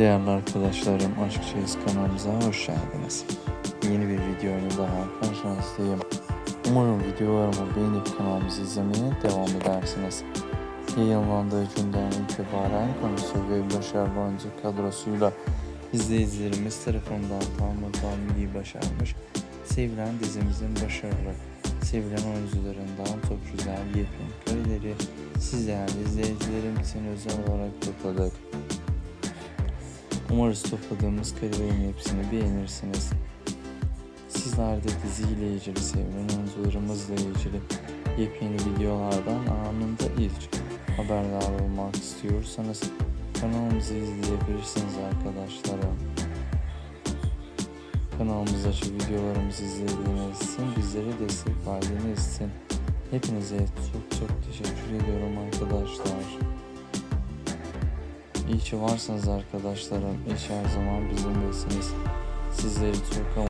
Değerli arkadaşlarım, Aşk Çeyiz kanalımıza hoş geldiniz. Yeni bir videoyla daha karşınızdayım. Umarım videolarımı beğenip kanalımızı izlemeye devam edersiniz. Yayınlandığı günden itibaren konusu ve başarılı oyuncu kadrosuyla izleyicilerimiz tarafından tam ilgiyi başarmış. Sevilen dizimizin başarılı, sevilen oyuncularından çok güzel yepyeni kareleri siz değerli izleyicilerim için özel olarak topladık. Umarız topladığımız karelerin hepsini beğenirsiniz. Sizler de diziyle ilgili, sevilen oyuncularımızla ilgili yepyeni videolardan anında ilk haberdar olmak istiyorsanız kanalımızı izleyebilirsiniz arkadaşlarım. Kanalımızdaki videolarımızı izlediğiniz için, bizlere destek verdiğiniz için hepinize çok çok teşekkür ediyorum arkadaşlar. İyi ki varsınız arkadaşlarım. İyi ki her zaman bizimlesiniz. Sizleri çok